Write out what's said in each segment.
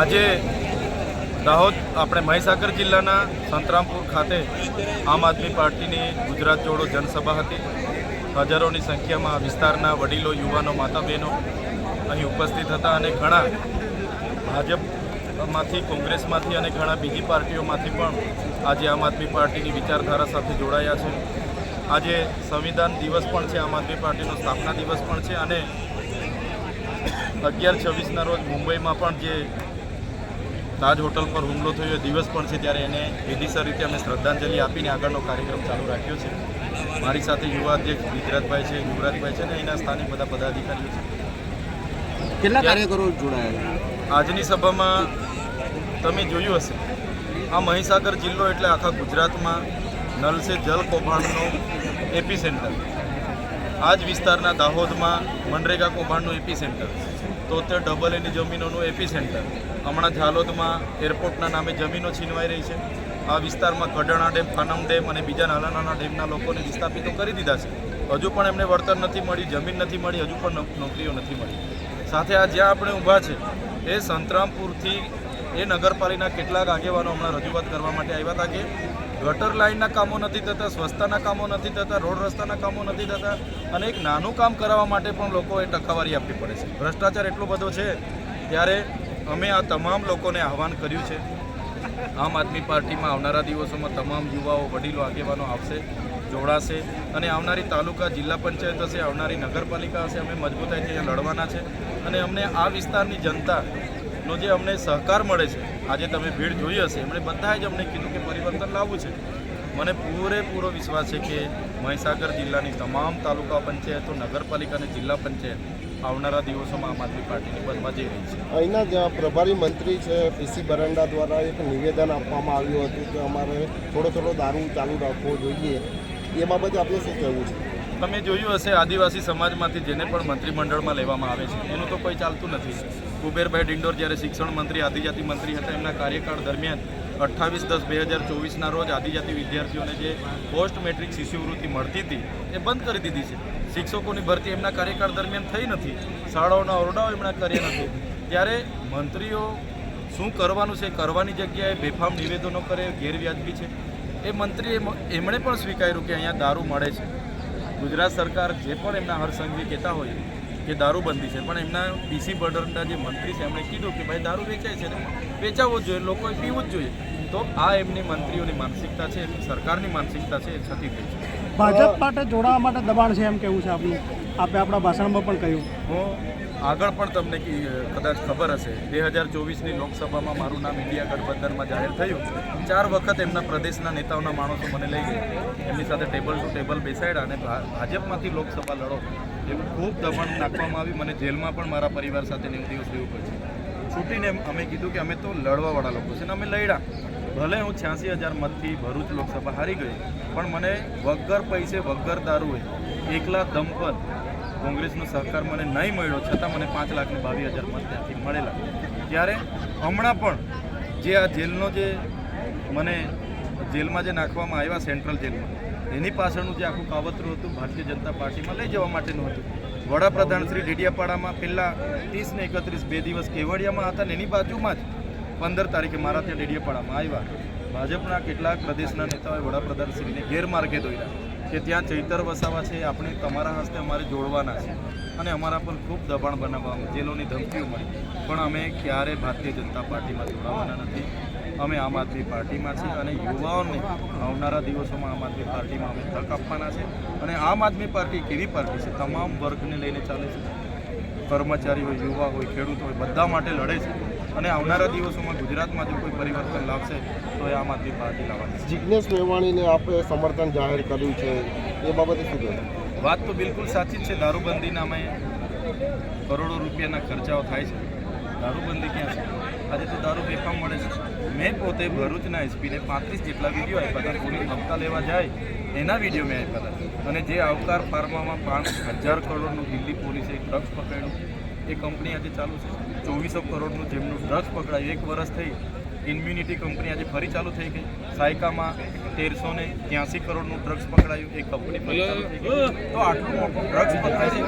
આજે દાહોદ, આપણે મહીસાગર જિલ્લાના સંતરામપુર ખાતે આમ આદમી પાર્ટીની ગુજરાત જોડો જનસભા હતી. હજારોની સંખ્યામાં વિસ્તારના વડીલો, યુવાનો માતા બહેનો અહીં ઉપસ્થિત હતા અને ઘણા ભાજપમાંથી, કોંગ્રેસમાંથી અને ઘણા બીજી પાર્ટીઓમાંથી પણ આજે આમ આદમી પાર્ટીની વિચારધારા સાથે જોડાયા છે. આજે સંવિધાન દિવસ પણ છે, આમ આદમી પાર્ટીનો સ્થાપના દિવસ પણ છે અને અગિયાર છવ્વીસના રોજ મુંબઈમાં પણ જે તાજ હોટલ પર હુમલો થયો દિવસ પણ છે ત્યારે એને વિધિસર રીતે અમે શ્રદ્ધાંજલિ આપીને આગળનો કાર્યક્રમ ચાલુ રાખ્યો છે. મારી સાથે યુવા અધ્યક્ષ ગુજરાતભાઈ છે યુવરાજભાઈ છે ને એના સ્થાનિક બધા પદાધિકારીઓ છે. કેટલા કાર્યકરો જોડાયા આજની સભામાં તમે જોયું હશે આ મહીસાગર જિલ્લો એટલે આખા ગુજરાતમાં નલ સે જલ કૌભાંડનો એપી સેન્ટર આ જ વિસ્તારના દાહોદમાં મનરેગા કૌભાંડનું એપી સેન્ટર તોતેર ડબલ એની જમીનોનું એપી સેન્ટર હમણાં ઝાલોદમાં એરપોર્ટના નામે જમીનો છીનવાઈ રહી છે. આ વિસ્તારમાં કડણા ડેમ, ખાનમ ડેમ અને બીજા નાના નાના ડેમના લોકોને વિસ્થાપિતો કરી દીધા છે. હજુ પણ એમને વળતર નથી મળી, જમીન નથી મળી, હજુ પણ નોકરીઓ નથી મળી. સાથે આ જ્યાં આપણે ઊભા છે, એ સંતરામપુરથી એ નગરપાલિકાના કેટલાક આગેવાનો હમણાં રજૂઆત કરવા માટે આવ્યા હતા કે ગટર લાઇનના કામો નથી થતા, સ્વચ્છતાના કામો નથી થતા, રોડ રસ્તાના કામો નથી થતા અને એક નાનું કામ કરાવવા માટે પણ લોકોએ ટકાવારી આપવી પડે છે. ભ્રષ્ટાચાર એટલો બધો છે ત્યારે અમે આ તમામ લોકોને આહવાન કર્યું છે. આમ આદમી પાર્ટીમાં આવનારા દિવસોમાં તમામ યુવાઓ, વડીલો, આગેવાનો આવશે, જોડાશે અને આવનારી તાલુકા જિલ્લા પંચાયત હશે, આવનારી નગરપાલિકા હશે, અમે મજબૂતાઈથી લડવાના છે. અને અમને આ વિસ્તારની જનતાનો જે અમને સહકાર મળે છે આજે તમે ભીડ જોઈ હશે. એમણે બધાએ જ અમને કીધું કે પરિવર્તન લાવવું છે. મને પૂરેપૂરો વિશ્વાસ છે કે મહીસાગર જિલ્લાની તમામ તાલુકા પંચાયતો, નગરપાલિકા અને જિલ્લા પંચાયત આવનારા દિવસોમાં આમ આદમી પાર્ટીની બનવા જઈ રહી છે. અહીંના જે પ્રભારી મંત્રી છે, પીસી બરંડા દ્વારા એક નિવેદન આપવામાં આવ્યું હતું કે અમારે થોડો થોડો દારૂ ચાલુ રાખવો જોઈએ. એ બાબતે આપણે શું કહેવું છે? તમે જોયું હશે, આદિવાસી સમાજમાંથી જેને પણ મંત્રીમંડળમાં લેવામાં આવે છે, એનું તો કોઈ ચાલતું નથી. કુબેરભાઈ ડિંડોર જ્યારે શિક્ષણ મંત્રી, આદિજાતિ મંત્રી હતા, એમના કાર્યકાળ દરમિયાન અઠ્ઠાવીસ દસ બે હજાર ચોવીસના રોજ આદિજાતિ વિદ્યાર્થીઓને જે પોસ્ટ મેટ્રિક શિષ્યવૃત્તિ મળતી હતી, એ બંધ કરી દીધી છે. શિક્ષકોની ભરતી એમના કાર્યકાળ દરમિયાન થઈ નથી. શાળાઓના ઓરડાઓ એમના કર્યા નથી. ત્યારે મંત્રીઓ શું કરવાનું છે, કરવાની જગ્યાએ બેફામ નિવેદનો કરે, ગેરવ્યાજબી છે, એ મંત્રીએ એમણે પણ સ્વીકાર્યું કે અહીંયા દારૂ મળે છે. ગુજરાત સરકાર જે પણ એમના હરસંઘવી કહેતા હોય કે દારૂબંધી છે પણ એમના પીસી બડરના જે મંત્રી છે એમણે કીધું કે ભાઈ દારૂ વેચાય છે ને વેચાવવો જ જોઈએ લોકોએ પીવું જ જોઈએ. તો આ એમની મંત્રીઓની માનસિકતા છે એમની સરકારની માનસિકતા છે એ છતી થઈ છે. ભાજપ માટે જોડાવા માટે દબાણ છે એમ કેવું છે આપનું? આપે આપણા ભાષણમાં પણ કહ્યું. હું આગળ પણ તમને કદાચ ખબર હશે, બે હજાર ચોવીસની લોકસભામાં મારું નામ ઇન્ડિયા ગઠબંધનમાં જાહેર થયું. ચાર વખત એમના પ્રદેશના નેતાઓના માણસો મને લઈ ગયા. એમની સાથે ટેબલ ટુ ટેબલ બેસાડ્યા અને ભાજપમાંથી લોકસભા લડો એમ ખૂબ દબાણ નાખવામાં આવી. મને જેલમાં પણ મારા પરિવાર સાથે નેવું દિવસ રહેવું પડશે છૂટીને અમે કીધું કે અમે તો લડવાવાળા લોકો છે ને અમે લડ્યા. ભલે હું છ્યાસી હજાર મતથી ભરૂચ લોકસભા હારી ગઈ, પણ મને વગર પૈસે, વગર દારૂએ એકલા દમ કોંગ્રેસનો સહકાર મને નહીં મળ્યો, છતાં મને પાંચ લાખને બાવીસ હજાર મત ત્યાંથી મળેલા. ત્યારે હમણાં પણ જે આ જેલનો જે મને જેલમાં જે નાખવામાં આવ્યા, સેન્ટ્રલ જેલમાં, એની પાછળનું જે આખું કાવતરું હતું, ભારતીય જનતા પાર્ટીમાં લઈ જવા માટેનું હતું. વડાપ્રધાન શ્રી ડેડિયાપાડામાં પહેલાં ત્રીસ ને એકત્રીસ બે દિવસ કેવડિયામાં હતા ને એની બાજુમાં જ પંદર તારીખે મારા ત્યાં ડેડિયાપાડામાં આવ્યા. ભાજપના કેટલાક પ્રદેશના નેતાઓએ વડાપ્રધાનશ્રીને ગેરમાર્ગે દોર્યા. કે ત્યાં ચૈતર વસાવા છે, આપણે તમારા હસ્તે અમારે જોડવાના છે. અને અમારા પર ખૂબ દબાણ બનાવવામાં, જેલોની ધમકીઓ મળી. પણ અમે ક્યારે ભારતીય જનતા પાર્ટીમાં જોડાવાના નથી. અમે આમ આદમી પાર્ટીમાં છીએ અને યુવાઓને આવનારા દિવસોમાં આમ આદમી પાર્ટીમાં અમે તક આપવાના છે. અને આમ આદમી પાર્ટી કેવી પાર્ટી છે? તમામ વર્ગને લઈને ચાલે છે. કર્મચારી હોય, યુવા હોય, ખેડૂત હોય, બધા માટે લડે છે. અને આવનારા દિવસોમાં ગુજરાતમાં જો કોઈ પરિવર્તન લાવશે તો એ આમ આદમી પાર્ટી લાવવાની જિજ્ઞેશ મેવાણીને આપણે સમર્થન જાહેર કર્યું છે. એ બાબતે શું કહેવાય વાત તો બિલકુલ સાચી જ છે. દારૂબંધીના અમે કરોડો રૂપિયાના ખર્ચાઓ થાય છે. દારૂબંધી ક્યાં છે? આજે તો દારૂ બેફામ મળે છે. મેં પોતે ભરૂચના એસપીને પાંત્રીસ જેટલા વીડિયો આપ્યા હતા. પોલીસ હપ્તા લેવા જાય એના વીડિયો મેં આપ્યા હતા. અને જે આવકાર ફાર્મામાં પાંચ હજાર કરોડનું દિલ્હી પોલીસે ડ્રગ્સ પકડ્યું. એ કંપની આજે ચાલુ છે. ચોવીસો કરોડનું જેમનું ડ્રગ્સ પકડાયું, એક વર્ષ થઈ ઇમ્યુનિટી કંપની આજે ફરી ચાલુ થઈ ગઈ. સાયકામાં તેરસો ને ત્યાસી કરોડનું ડ્રગ્સ પકડાયું, એ કંપની ફરી થઈ ગઈ. તો આટલું મોટું ડ્રગ્સ પકડાય છે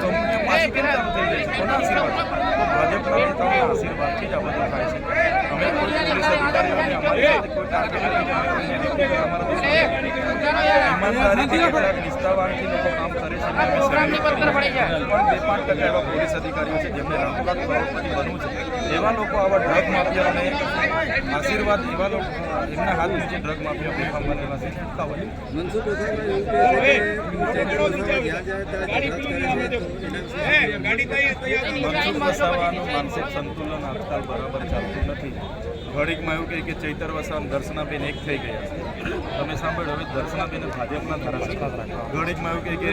ભાજપના નેતાઓના આશીર્વાદથી જ આ બધું થાય છે. અમે પોલીસ અધિકારીઓને અમારી કોઈ ટાર્ગેટ નથી. અમારા નિષ્ઠાવાનથી લોકો કામ કરે છે. પણ બે પાંચ ટકા એવા પોલીસ અધિકારીઓ છે જેમને લાખ લાખ કરોડપતિ બનવું છે. એવા લોકો આવા ડ્રગ આશીર્વાદ એવા લોકો એમના હાથ ડ્રગ માફિયા બેફામ બનેલા છે. મનસુખ વસાવાનું માનસિક સંતુલન આજકાલ બરાબર ચાલતું નથી. ઘડીકમાં એવું કહે કે ચૈતર અને દર્શનાબેન એક થઈ ગયા છે. તમે સાંભળો હવે દર્શનાબેન ભાજપના ધારાસભ્ય. ઘડીકમાં એવું કહે કે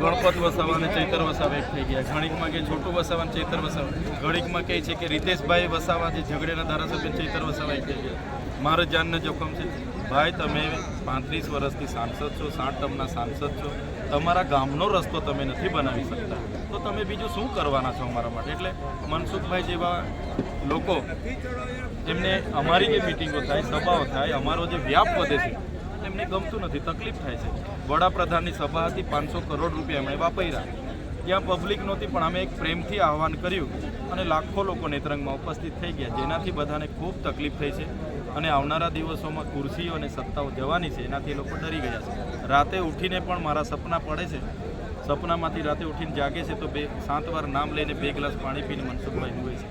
ગણપત વસાવા અને ચૈતર વસાવા એક થઈ ગયા. ઘણીકમાં કે છોટું વસાવા અને ચૈતર વસાવા. ઘણીકમાં કહે છે કે રીતેશભાઈ વસાવા જે ઝઘડેના ધારાસભ્ય ચૈતર વસાવા એક થઈ ગયા. મારા જાનને જોખમ છે. ભાઈ, તમે પાંત્રીસ વર્ષથી સાંસદ છો, સાઠ ટર્મના સાંસદ છો. તમારા ગામનો રસ્તો તમે નથી બનાવી શકતા. તો તમે બીજું શું કરવાના છો અમારા માટે? એટલે મનસુખભાઈ જેવા લોકો એમને અમારી જે મિટિંગો થાય, સભાઓ થાય, અમારો જે વ્યાપ વધે છે એમને ગમતું નથી, તકલીફ થાય છે. વડાપ્રધાનની સભા હતી, પાંચસો કરોડ રૂપિયા એમણે વાપર્યા. ત્યાં પબ્લિક નહોતી, પણ અમે એક પ્રેમથી આહવાન કર્યું અને લાખો લોકો નેત્રંગમાં ઉપસ્થિત થઈ ગયા, જેનાથી બધાને ખૂબ તકલીફ થઈ છે. અને આવનારા દિવસોમાં ખુરશીઓ અને સત્તાઓ જવાની છે, એનાથી લોકો ડરી ગયા છે. રાતે ઉઠીને પણ મારા સપના પડે છે સપનામાંથી રાતે ઉઠીને જાગે છે તો બે સાત વાર નામ લઈને બે ગ્લાસ પાણી પીને મનસુખભાઈ હોય છે.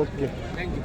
Okay thank you